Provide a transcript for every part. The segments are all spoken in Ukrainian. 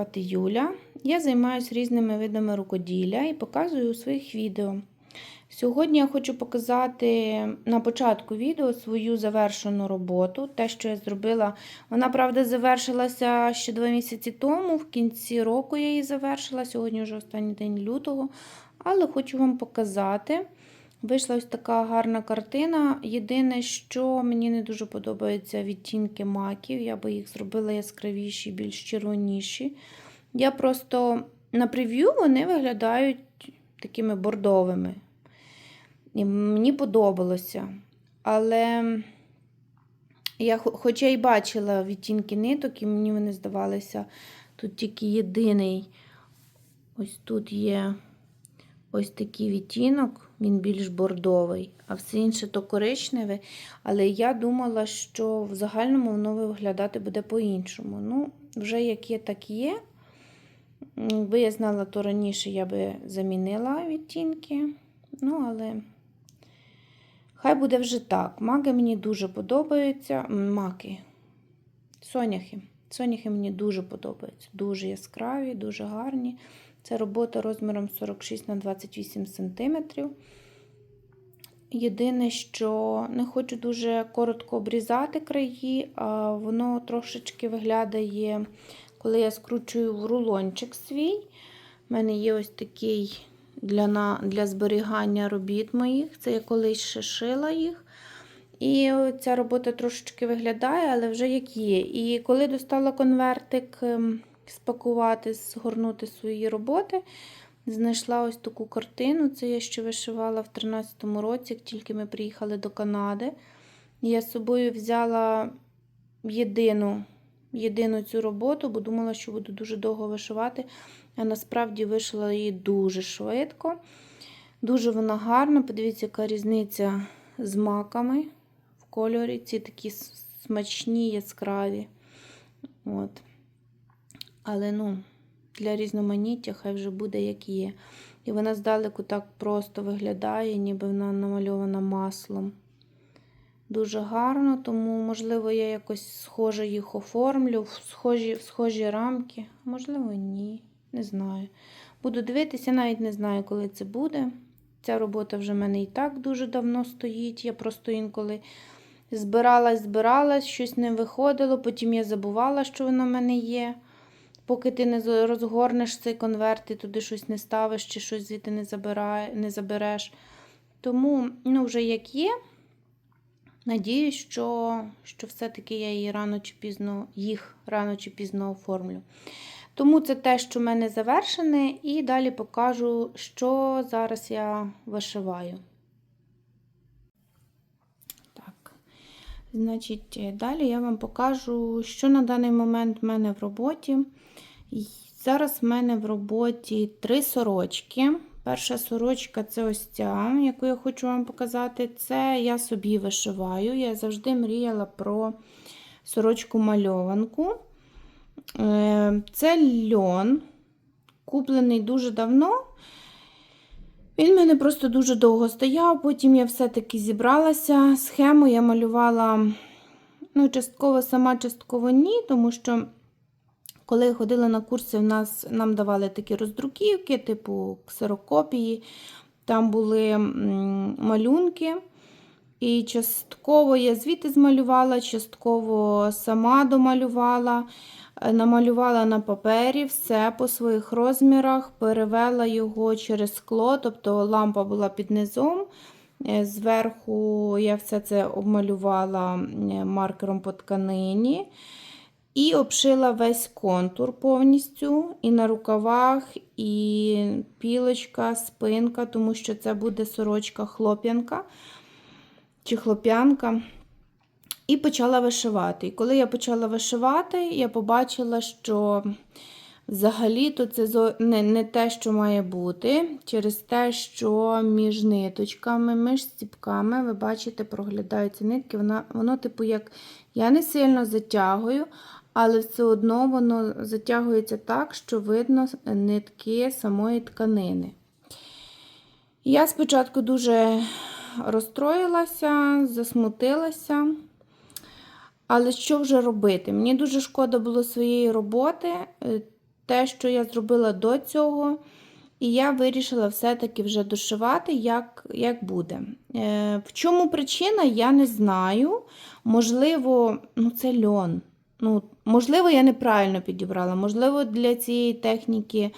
Звати Юля. Я займаюся різними видами рукоділля і показую у своїх відео. Сьогодні я хочу показати на початку відео свою завершену роботу. Те, що я зробила, вона, правда, завершилася ще два місяці тому. В кінці року я її завершила. Сьогодні вже останній день лютого. Але хочу вам показати. Вийшла ось така гарна картина. Єдине, що мені не дуже подобаються відтінки маків. Я би їх зробила яскравіші, більш червоніші. Я просто на прев'ю вони виглядають такими бордовими. І мені подобалося. Але я хоча й бачила відтінки ниток, і мені вони здавалися тут тільки єдиний. Ось тут є ось такий відтінок, він більш бордовий, а все інше то коричневе. Але я думала, що в загальному воно виглядати буде по-іншому. Ну, вже як є, так є. Якби я знала, то раніше я би замінила відтінки. Ну, але хай буде вже так. Маки мені дуже подобаються. Маки. Соняхи. Соняхи мені дуже подобаються. Дуже яскраві, дуже гарні. Це робота розміром 46 на 28 см. Єдине, що не хочу дуже коротко обрізати краї, а воно трошечки виглядає, коли я скручую в рулончик свій. У мене є ось такий для для зберігання робіт моїх. Це я колись ще шила їх. І ця робота трошечки виглядає, але вже як є. І коли достала конвертик спакувати, згорнути свої роботи. Знайшла ось таку картину. Це я ще вишивала в 13-му році, як тільки ми приїхали до Канади. Я з собою взяла єдину єдину цю роботу, бо думала, що буду дуже довго вишивати. А насправді вишила її дуже швидко. Дуже вона гарна. Подивіться, яка різниця з маками в кольорі. Ці такі смачні, яскраві. От. Але, ну, для різноманіття хай вже буде, як є. І вона здалеку так просто виглядає, ніби вона намальована маслом. Дуже гарно, тому, можливо, я якось схоже їх оформлю, в схожі, в схожі рамки. Можливо, ні. Не знаю. Буду дивитися, навіть не знаю, коли це буде. Ця робота вже в мене і так дуже давно стоїть. Я просто інколи збиралась, збиралась, щось не виходило, потім я забувала, що вона в мене є. Поки ти не розгорнеш цей конверт, ти туди щось не ставиш, чи щось звідти не забирає, не забереш. Тому, ну, вже як є, надіюсь, що що все-таки я її рано чи пізно, їх рано чи пізно оформлю. Тому це те, що в мене завершене, і далі покажу, що зараз я вишиваю. Значить, далі я вам покажу, що на даний момент в мене в роботі. Зараз в мене в роботі три сорочки. Перша сорочка це ось ця, яку я хочу вам показати. Це я собі вишиваю. Я завжди мріяла про сорочку мальованку. Е, це льон, куплений дуже давно. Він в мене просто дуже довго стояв, потім я все-таки зібралася. Схему я малювала ну, частково сама, частково ні, тому що. Коли ходила на курси, в нас, нам давали такі роздруківки, типу ксерокопії, там були малюнки. І частково я звідти змалювала, частково сама домалювала, е, намалювала на папері все по своїх розмірах, перевела його через скло, тобто лампа була під низом. Е, зверху я все це обмалювала маркером по тканині. І обшила весь контур повністю, і на рукавах, і пілочка, спинка, тому що це буде сорочка хлоп'янка чи хлоп'янка. І почала вишивати. І коли я почала вишивати, я побачила, що взагалі-то це не, не те, що має бути, через те, що між ниточками, між стіпками, ви бачите, проглядаються нитки. Воно, воно типу, як я не сильно затягую, але все одно воно затягується так, що видно нитки самої тканини. Я спочатку дуже розстроїлася, засмутилася, Але що вже робити? Мені дуже шкода було своєї роботи, е, те, що я зробила до цього. І я вирішила все-таки вже дошивати, як, як буде. Е, в чому причина, я не знаю. Можливо, ну це льон. Ну, можливо, я неправильно підібрала. Можливо, для цієї техніки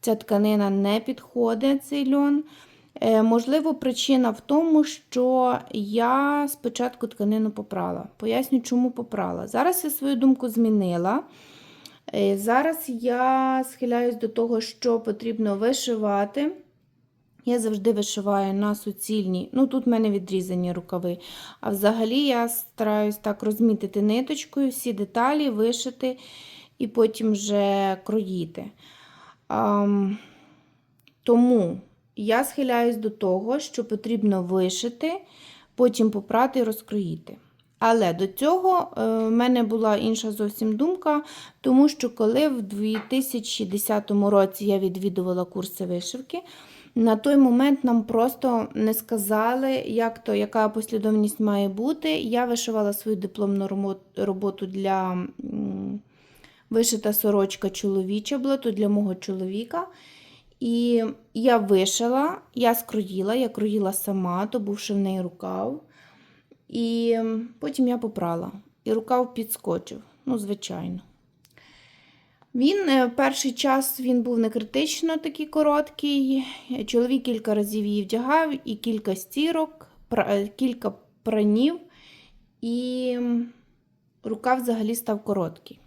ця тканина не підходить, цей льон. Е, можливо, причина в тому, що я спочатку тканину попрала. Поясню, чому попрала. Зараз я свою думку змінила. Е, Зараз я схиляюсь до того, що потрібно вишивати. Я завжди вишиваю на суцільні, ну тут в мене відрізані рукави. А взагалі я стараюсь так розмітити ниточкою всі деталі, вишити і потім вже кроїти. Ам, тому я схиляюсь до того, що потрібно вишити, потім попрати і розкроїти. Але до цього е, в мене була інша зовсім думка, тому що коли в 2010 році я відвідувала курси вишивки, на той момент нам просто не сказали, як то, яка послідовність має бути. Я вишивала свою дипломну роботу для вишита сорочка чоловіча, була то для мого чоловіка. І я вишила, я скроїла, я кроїла сама, то був шивний рукав. І потім я попрала. І рукав підскочив. Ну, звичайно. Він е, перший час він був не критично такий короткий. Чоловік кілька разів її вдягав, і кілька стірок, е, кілька пранів, і рукав взагалі став короткий.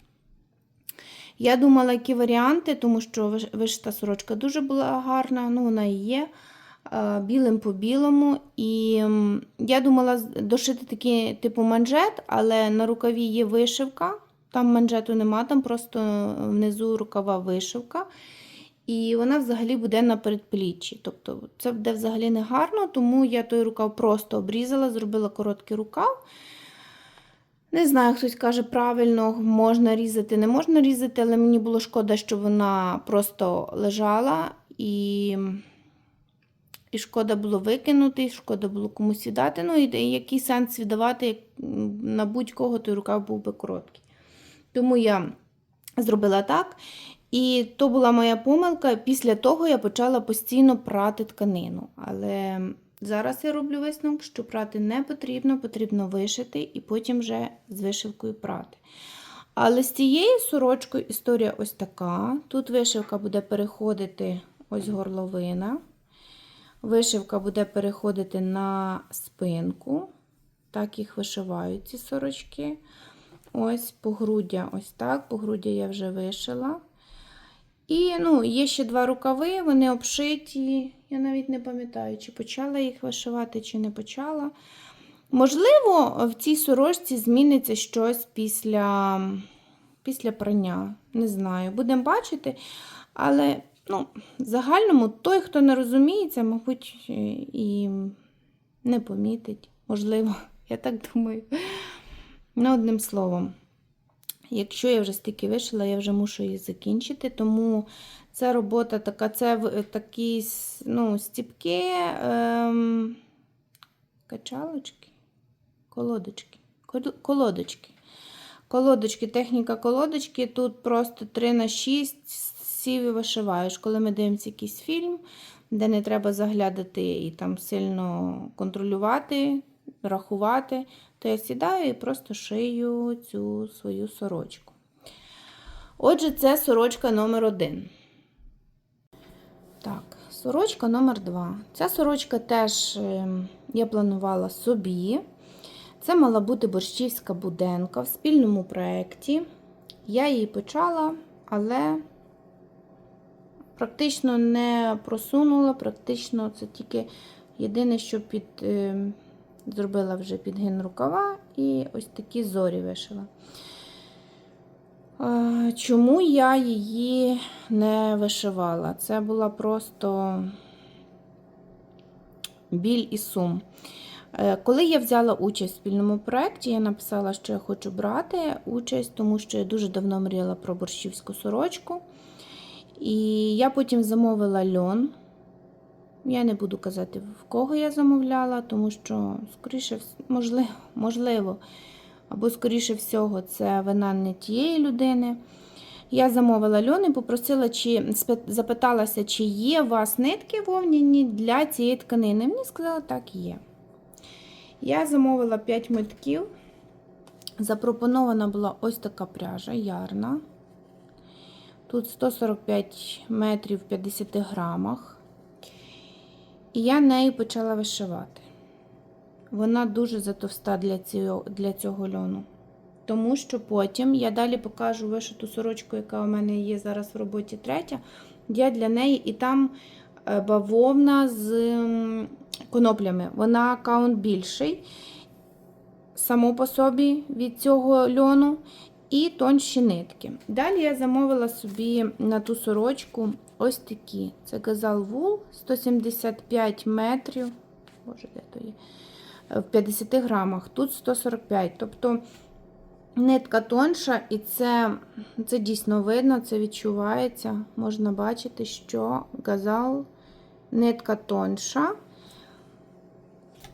Я думала, які варіанти, тому що вишита сорочка дуже була гарна, ну вона і є е, білим по білому. І я думала дошити такий типу манжет, але на рукаві є вишивка. Там манжету нема, там просто внизу рукава вишивка. І вона взагалі буде на передпліччі. Тобто це буде взагалі не гарно, тому я той рукав просто обрізала, зробила короткий рукав. Не знаю, хтось каже правильно, можна різати, не можна різати, але мені було шкода, що вона просто лежала і, і шкода було викинути, і шкода було комусь віддати. Ну і який сенс віддавати, на будь-кого той рукав був би короткий. Тому я зробила так. І то була моя помилка. Після того я почала постійно прати тканину. Але зараз я роблю висновок, що прати не потрібно, потрібно вишити і потім вже з вишивкою прати. Але з цією сорочкою історія ось така. Тут вишивка буде переходити ось горловина. Вишивка буде переходити на спинку. Так їх вишивають ці сорочки. Ось погруддя, ось так. Погруддя я вже вишила. І ну, є ще два рукави, вони обшиті. Я навіть не пам'ятаю, чи почала їх вишивати, чи не почала. Можливо, в цій сорочці зміниться щось після, після прання. Не знаю, будемо бачити. Але ну, в загальному той, хто не розуміється, мабуть, і не помітить. Можливо, я так думаю. Ну, одним словом. Якщо я вже стільки вишила, я вже мушу її закінчити, тому ця робота така, це такі ну, стіпки, ем, качалочки, колодочки, колодочки. Колодочки, техніка колодочки, тут просто 3 на 6 сів і вишиваєш. Коли ми дивимося якийсь фільм, де не треба заглядати і там сильно контролювати, рахувати, то я сідаю і просто шию цю свою сорочку. Отже, це сорочка номер один. Так, сорочка номер два. Ця сорочка теж е, я планувала собі. Це мала бути борщівська буденка в спільному проєкті. Я її почала, але практично не просунула, практично це тільки єдине, що під, е, зробила вже підгин рукава і ось такі зорі вишила. Чому я її не вишивала? Це була просто біль і сум. Е, Коли я взяла участь в спільному проєкті, я написала, що я хочу брати участь, тому що я дуже давно мріяла про борщівську сорочку. І я потім замовила льон. Я не буду казати, в кого я замовляла, тому що, скоріше, можливо, можливо або, скоріше всього, це вина не тієї людини. Я замовила льон і попросила, чи запиталася, чи є у вас нитки вовняні для цієї тканини. Мені сказали, так, є. Я замовила 5 митків. Запропонована була ось така пряжа ярна. Тут 145 метрів в 50 грамах. І я нею почала вишивати. Вона дуже затовста для цього, для цього льону. Тому що потім я далі покажу вишиту сорочку, яка у мене є зараз в роботі третя. Я для неї і там е, бавовна з коноплями. Вона аккаунт більший, само по собі від цього льону, і тонші нитки. Далі я замовила собі на ту сорочку ось такі. Це газал вул 175 метрів. Боже, де то є? Е, В 50 грамах, тут 145. Тобто нитка тонша, і це, це дійсно видно, це відчувається. Можна бачити, що газал нитка тонша.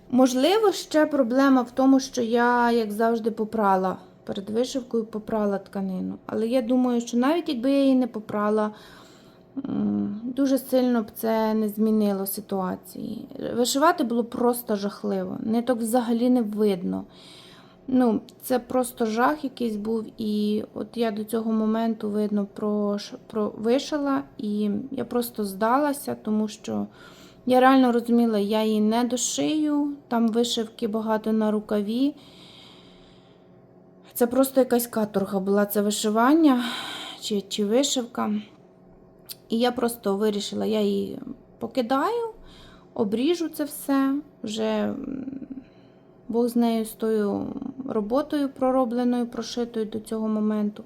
Можливо, ще проблема в тому, що я, як завжди, попрала перед вишивкою попрала тканину. Але я думаю, що навіть якби я її не попрала, дуже сильно б це не змінило ситуації. Вишивати було просто жахливо. Ниток взагалі не видно. Ну, Це просто жах якийсь був. І от я до цього моменту, видно, про, про вишила, і я просто здалася, тому що. Я реально розуміла, я її не дошию, там вишивки багато на рукаві. Це просто якась каторга була це вишивання чи, чи вишивка. І я просто вирішила, я її покидаю, обріжу це все. Вже Бог з нею з тою роботою проробленою, прошитою до цього моменту.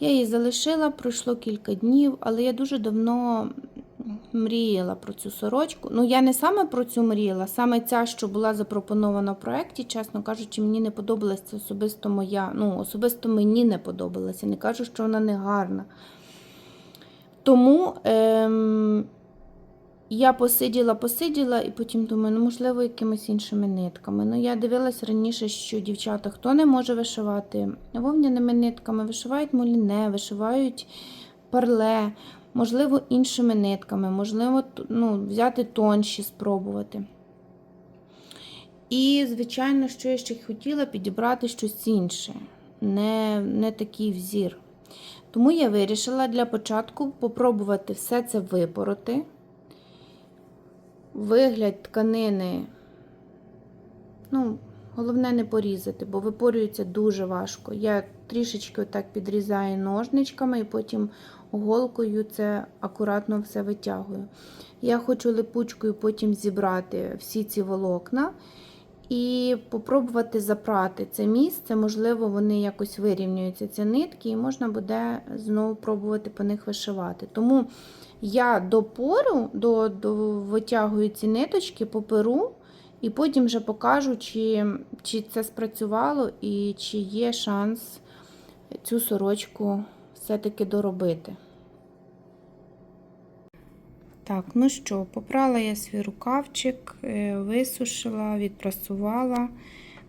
Я її залишила, пройшло кілька днів, але я дуже давно мріяла про цю сорочку. Ну, я не саме про цю мріяла, саме ця, що була запропонована в проєкті, чесно кажучи, мені не подобалася особисто моя. Ну, особисто мені не подобалася. Не кажу, що вона не гарна. Тому ем, я посиділа, посиділа, і потім думаю, ну, можливо, якимись іншими нитками. Ну, я дивилась раніше, що дівчата, хто не може вишивати вовняними нитками, вишивають моліне, вишивають парле можливо, іншими нитками, можливо, ну, взяти тонші, спробувати. І, звичайно, що я ще хотіла підібрати щось інше, не, не такий взір. Тому я вирішила для початку попробувати все це випороти. Вигляд тканини, ну, головне не порізати, бо випорюється дуже важко. Я трішечки отак підрізаю ножничками і потім голкою це акуратно все витягую. Я хочу липучкою потім зібрати всі ці волокна і попробувати запрати це місце. Можливо, вони якось вирівнюються, ці нитки, і можна буде знову пробувати по них вишивати. Тому я до пору до, до витягую ці ниточки, поперу, і потім вже покажу, чи, чи це спрацювало і чи є шанс цю сорочку все-таки доробити. Так, ну що, попрала я свій рукавчик, е, висушила, відпрасувала.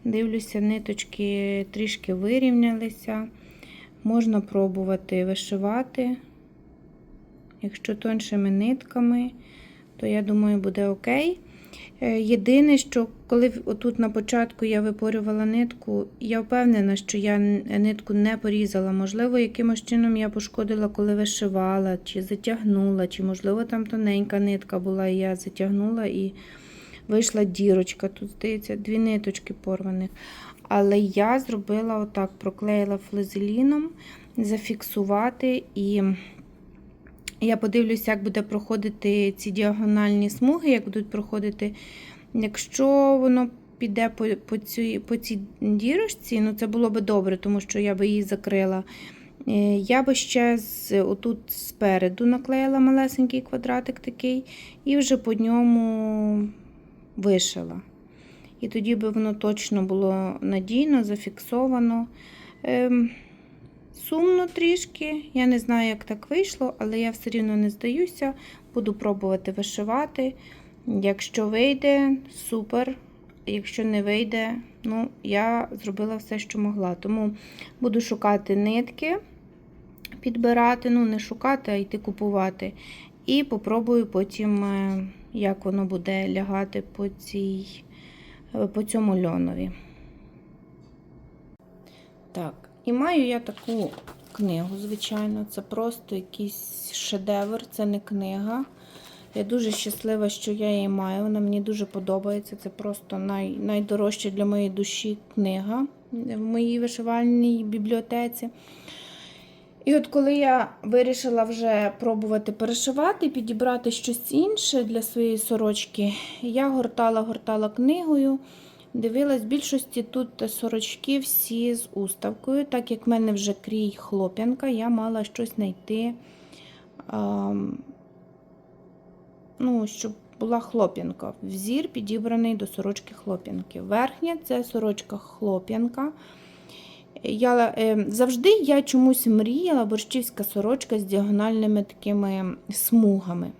Дивлюся, ниточки трішки вирівнялися. Можна пробувати вишивати. Якщо тоншими нитками, то я думаю, буде окей. Е, єдине, що коли отут на початку я випорювала нитку, я впевнена, що я нитку не порізала. Можливо, якимось чином я пошкодила, коли вишивала, чи затягнула, чи, можливо, там тоненька нитка була, і я затягнула і вийшла дірочка. Тут, здається, дві ниточки порваних. Але я зробила отак, проклеїла флезеліном, зафіксувати і. Я подивлюся, як буде проходити ці діагональні смуги, як будуть проходити. Якщо воно піде по по, цій, по цій дірочці, ну це було би добре, тому що я би її закрила. Е, я би ще з, отут спереду наклеїла малесенький квадратик такий, і вже по ньому вишила. І тоді би воно точно було надійно, зафіксовано. Сумно трішки, я не знаю, як так вийшло, але я все рівно не здаюся, буду пробувати вишивати. Якщо вийде, супер. Якщо не вийде, ну, я зробила все, що могла. Тому буду шукати нитки, підбирати, ну, не шукати, а йти купувати. І попробую потім, е, як воно буде лягати по, цій, е, по цьому льонові. Так, і маю я таку книгу, звичайно. Це просто якийсь шедевр, це не книга. Я дуже щаслива, що я її маю. Вона мені дуже подобається. Це просто най, найдорожча для моєї душі книга в моїй вишивальній бібліотеці. І от коли я вирішила вже пробувати перешивати, підібрати щось інше для своєї сорочки, я гортала-гортала книгою. Дивилась, в більшості тут сорочки всі з уставкою. Так як в мене вже крій хлоп'янка, я мала щось знайти, а, ну, щоб була хлоп'янка. Взір підібраний до сорочки хлоп'янки. Верхня це сорочка хлоп'янка. Я, е, завжди я чомусь мріяла борщівська сорочка з діагональними такими смугами.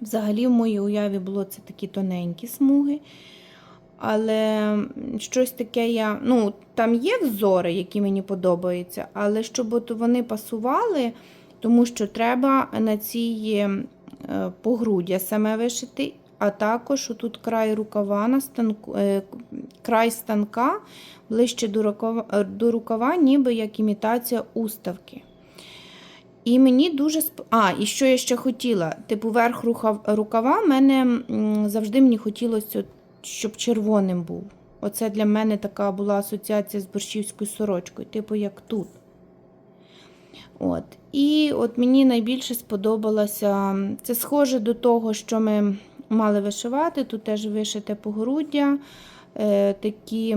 Взагалі, в моїй уяві було це такі тоненькі смуги. Але щось таке я. Ну, там є взори, які мені подобаються, але щоб от вони пасували, тому що треба на цій е, погруддя саме вишити, а також тут край рукава на станку, е, край станка ближче до рукава, до рукава, ніби як імітація уставки. І мені дуже сп... А, і що я ще хотіла? Типу, верх рукав... рукава мене завжди мені хотілося, от, щоб червоним був. Оце для мене така була асоціація з борщівською сорочкою, типу, як тут. От. І от мені найбільше сподобалося. Це схоже до того, що ми мали вишивати. Тут теж вишите погруддя, е, такі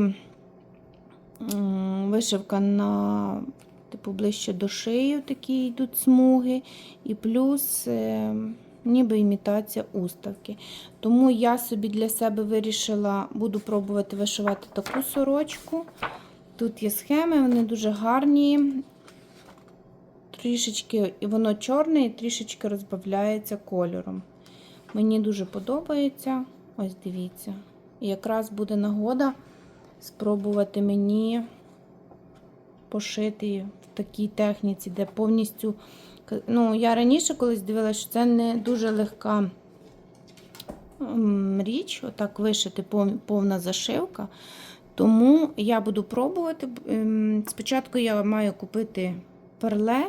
м, вишивка на типу, ближче до шиї, такі йдуть смуги, і плюс е, ніби імітація уставки. Тому я собі для себе вирішила, буду пробувати вишивати таку сорочку. Тут є схеми, вони дуже гарні. Трішечки, і воно чорне, і трішечки розбавляється кольором. Мені дуже подобається. Ось дивіться. І якраз буде нагода спробувати мені пошити в такій техніці, де повністю. Ну, я раніше колись дивилася, що це не дуже легка річ, отак вишити повна зашивка. Тому я буду пробувати. Ем, Спочатку я маю купити перле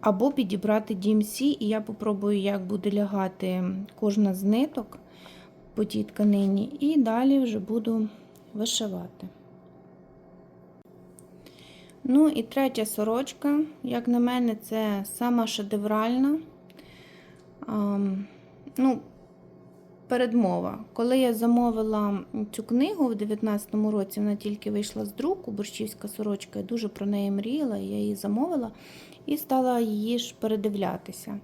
або підібрати DMC, і я попробую, як буде лягати кожна з ниток по тій тканині, і далі вже буду вишивати. Ну і третя сорочка, як на мене, це сама шедевральна. Ам, ну, передмова. Коли я замовила цю книгу в 19-му році, вона тільки вийшла з друку, борщівська сорочка, я дуже про неї мріяла, я її замовила і стала її ж передивлятися.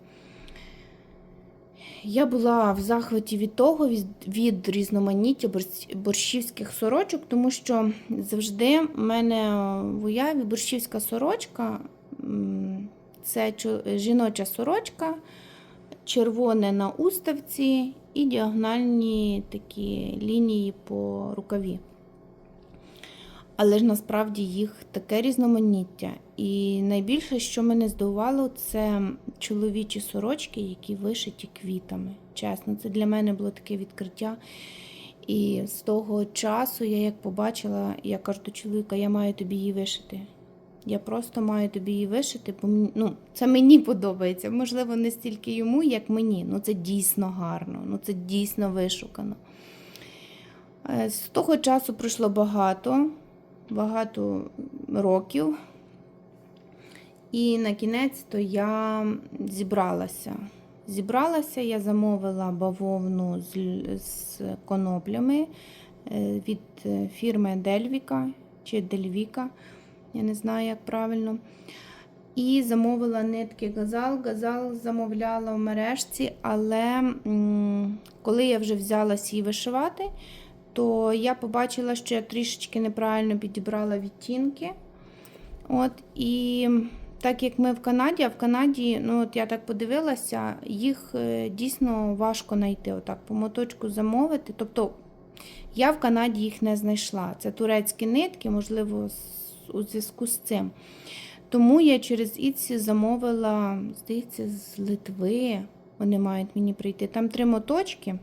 Я була в захваті від того, від, від різноманіття борщівських сорочок, тому що завжди в мене в уяві борщівська сорочка це жіноча сорочка, червоне на уставці і діагональні такі лінії по рукаві. Але ж насправді їх таке різноманіття. І найбільше, що мене здивувало, це чоловічі сорочки, які вишиті квітами. Чесно, це для мене було таке відкриття. І з того часу я як побачила, я кажу до чоловіка, я маю тобі її вишити. Я просто маю тобі її вишити, бо ну, це мені подобається. Можливо, не стільки йому, як мені. Ну це дійсно гарно, ну це дійсно вишукано. Е, З того часу пройшло багато, багато років. І на кінець то я зібралася. Зібралася, я замовила бавовну з, з коноплями е, від е, фірми Дельвіка чи Дельвіка, я не знаю, як правильно. І замовила нитки газал. Газал замовляла в мережці, але коли я вже взялась її вишивати, то я побачила, що я трішечки неправильно підібрала відтінки. От, і так як ми в Канаді, а в Канаді, ну от я так подивилася, їх е, дійсно важко знайти. Отак по моточку замовити. Тобто Я в Канаді їх не знайшла. Це турецькі нитки, можливо, у зв'язку з цим. Тому я через Іці замовила, здається, з Литви. Вони мають мені прийти. Там три моточки.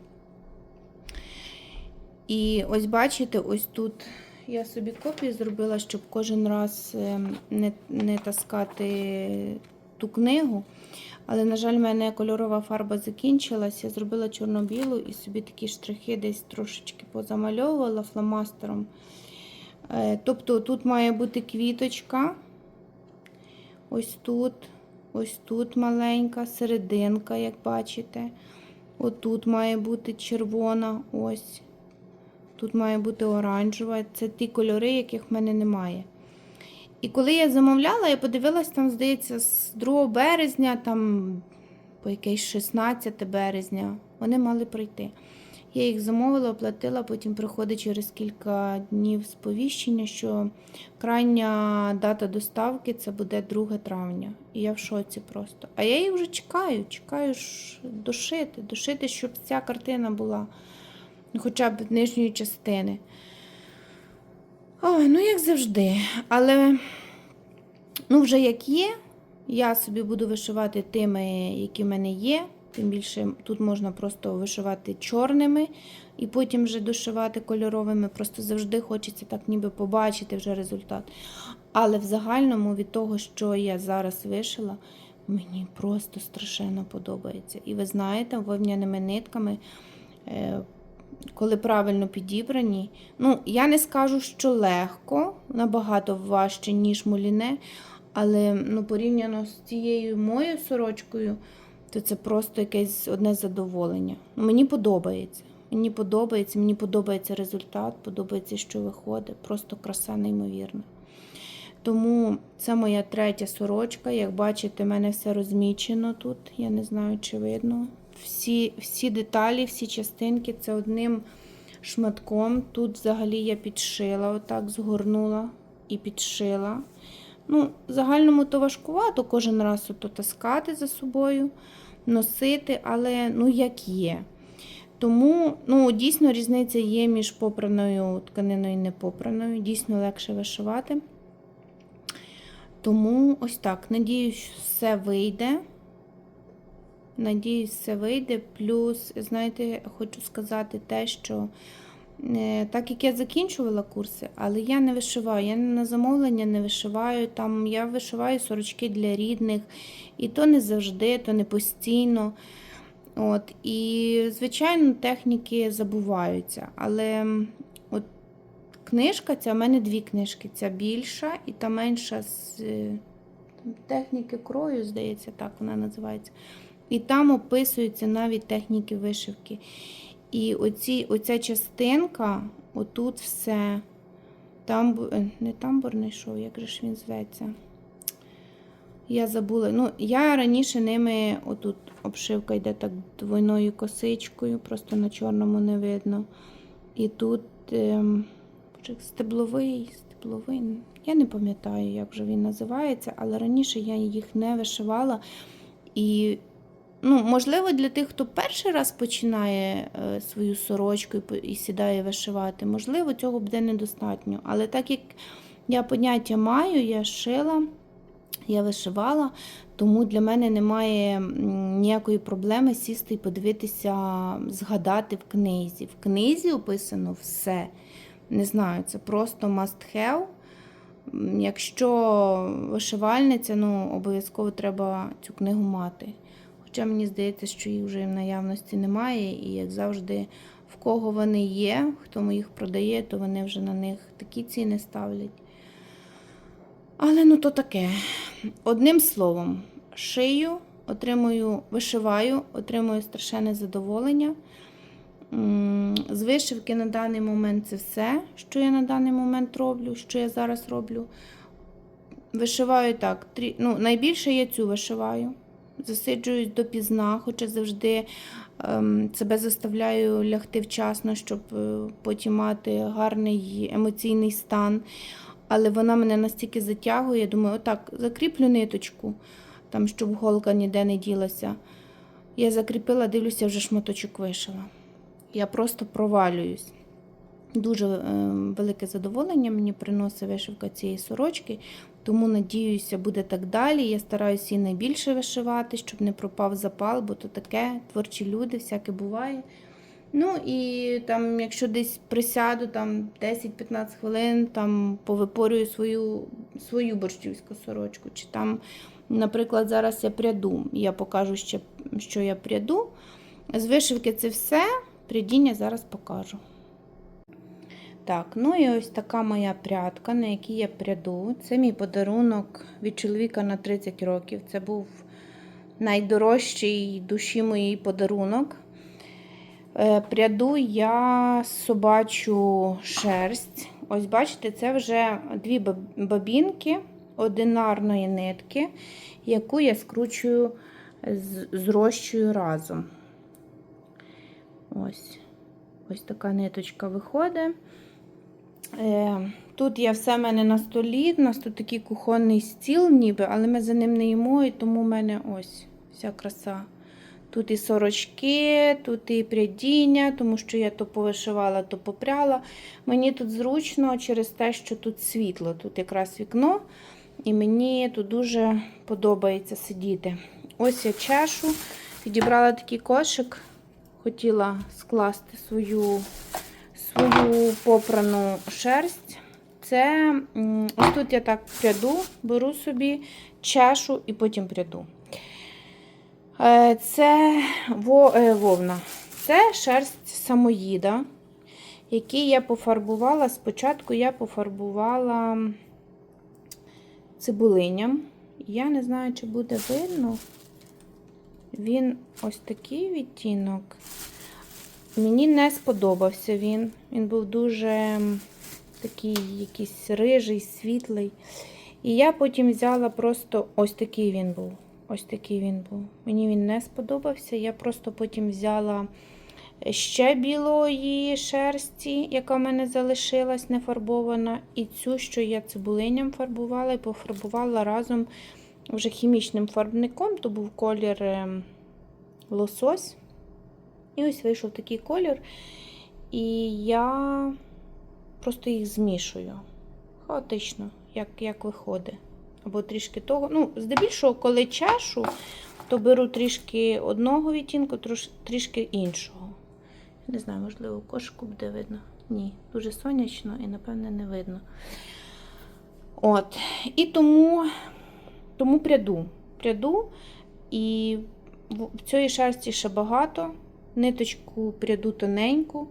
І ось бачите, ось тут я собі копію зробила, щоб кожен раз ем, не, не таскати ту книгу. Але, на жаль, в мене кольорова фарба закінчилась. Я зробила чорно-білу і собі такі штрихи десь трошечки позамальовувала фломастером. Е, Тобто тут має бути квіточка. Ось тут, ось тут маленька, серединка, як бачите. Отут має бути червона, ось. Тут має бути оранжева. Це ті кольори, яких в мене немає. І коли я замовляла, я подивилась, там, здається, з 2 березня, там по якесь 16 березня, вони мали прийти. Я їх замовила, оплатила, потім приходить через кілька днів сповіщення, що крайня дата доставки це буде 2 травня. І я в шоці просто. А я їх вже чекаю, чекаю дошити, дошити, щоб ця картина була ну, хоча б нижньої частини. Ой, ну як завжди. Але ну, вже як є, я собі буду вишивати тими, які в мене є. Тим більше тут можна просто вишивати чорними і потім вже дошивати кольоровими. Просто завжди хочеться так ніби побачити вже результат. Але в загальному від того, що я зараз вишила, мені просто страшенно подобається. І ви знаєте, вовняними нитками. Коли правильно підібрані. Ну, я не скажу, що легко, набагато важче, ніж муліне, але ну, порівняно з цією моєю сорочкою, то це просто якесь одне задоволення. Ну, мені подобається. Мені подобається, мені подобається результат, подобається, що виходить. Просто краса неймовірна. Тому це моя третя сорочка. Як бачите, в мене все розмічено тут. Я не знаю, чи видно. Всі, всі деталі, всі частинки це одним шматком. Тут взагалі я підшила, отак згорнула і підшила. Ну, загальному то важкувато кожен раз ото таскати за собою, носити, але ну як є. Тому ну, дійсно різниця є між попраною тканиною і непопраною. Дійсно легше вишивати. Тому ось так. Надіюсь, все вийде. Надіюсь, все вийде. Плюс, знаєте, хочу сказати те, що е, так як я закінчувала курси, але я не вишиваю, я на замовлення не вишиваю. Там я вишиваю сорочки для рідних, і то не завжди, то не постійно. От, І, звичайно, техніки забуваються. Але от книжка, ця в мене дві книжки. Ця більша і та менша з е, техніки крою, здається, так вона називається. І там описуються навіть техніки вишивки. І оці, оця частинка, отут все. Тамбу... е, Не тамбурний шов, як же ж він зветься? Я забула. Ну, я раніше ними, отут обшивка йде так двойною косичкою, просто на чорному не видно. І тут ем, стебловий, стебловий. Я не пам'ятаю, як вже він називається, але раніше я їх не вишивала. І, ну, можливо, для тих, хто перший раз починає е, свою сорочку і, сідає вишивати, можливо, цього буде недостатньо. Але так як я поняття маю, я шила. Я вишивала, тому для мене немає ніякої проблеми сісти і подивитися, згадати в книзі. В книзі описано все. Не знаю, це просто must have. Якщо вишивальниця, ну обов'язково треба цю книгу мати. Хоча мені здається, що їх вже в наявності немає, і як завжди, в кого вони є, хто їх продає, то вони вже на них такі ціни ставлять. Але ну то таке. Одним словом, шию, отримую, вишиваю, отримую страшенне задоволення. З вишивки на даний момент це все, що я на даний момент роблю, що я зараз роблю. Вишиваю так. Ну, найбільше я цю вишиваю. Засиджуюсь допізна, хоча завжди ем, себе заставляю лягти вчасно, щоб е, потім мати гарний емоційний стан. Але вона мене настільки затягує, я думаю, отак, закріплю ниточку, там, щоб голка ніде не ділася. Я закріпила, дивлюся, вже шматочок вишила. Я просто провалююсь. Дуже е, велике задоволення мені приносить вишивка цієї сорочки, тому надіюся, буде так далі. Я стараюся її найбільше вишивати, щоб не пропав запал, бо то таке творчі люди, всяке буває. Ну і там, якщо десь присяду там 10-15 хвилин, там повипорюю свою, свою борщівську сорочку. Чи там, наприклад, зараз я пряду. Я покажу ще, що я пряду. З вишивки це все. Прядіння зараз покажу. Так, ну і ось така моя прядка, на якій я пряду. Це мій подарунок від чоловіка на 30 років. Це був найдорожчий душі моїй подарунок. Е, Пряду я собачу шерсть. Ось бачите, це вже дві бабінки одинарної нитки, яку я скручую, зрощую разом. Ось. Ось така ниточка виходить. Е, Тут я все в мене на столі. У нас тут такий кухонний стіл, ніби, але ми за ним не їмо, і тому в мене ось вся краса. Тут і сорочки, тут і прядіння, тому що я то повишивала, то попряла. Мені тут зручно через те, що тут світло, тут якраз вікно, і мені тут дуже подобається сидіти. Ось я чешу, підібрала такий кошик, хотіла скласти свою, свою попрану шерсть. Це ось тут я так пряду, беру собі, чешу і потім пряду. Е, Це е, вовна. Це шерсть самоїда, який я пофарбувала. Спочатку я пофарбувала цибулиням. Я не знаю, чи буде видно. Він ось такий відтінок. Мені не сподобався він. Він був дуже такий якийсь рижий, світлий. І я потім взяла просто ось такий він був. Ось такий він був. Мені він не сподобався. Я просто потім взяла ще білої шерсті, яка в мене залишилась не фарбована. І цю, що я цибулиням фарбувала, і пофарбувала разом вже хімічним фарбником. То був колір ем, лосось. І ось вийшов такий колір. І я просто їх змішую. Хаотично, як, як виходить. Або трішки того. Ну, здебільшого, коли чашу, то беру трішки одного відтінку, трішки іншого. Не знаю, можливо, кошику буде видно. Ні, дуже сонячно і, напевне, не видно. От. І тому, тому пряду. Пряду. І в цієї шерсті ще багато. Ниточку пряду тоненьку.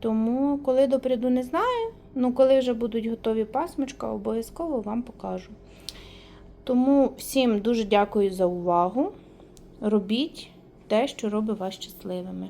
Тому, коли допряду, не знаю. Ну, коли вже будуть готові пасмочка, обов'язково вам покажу. Тому всім дуже дякую за увагу. Робіть те, що робить вас щасливими.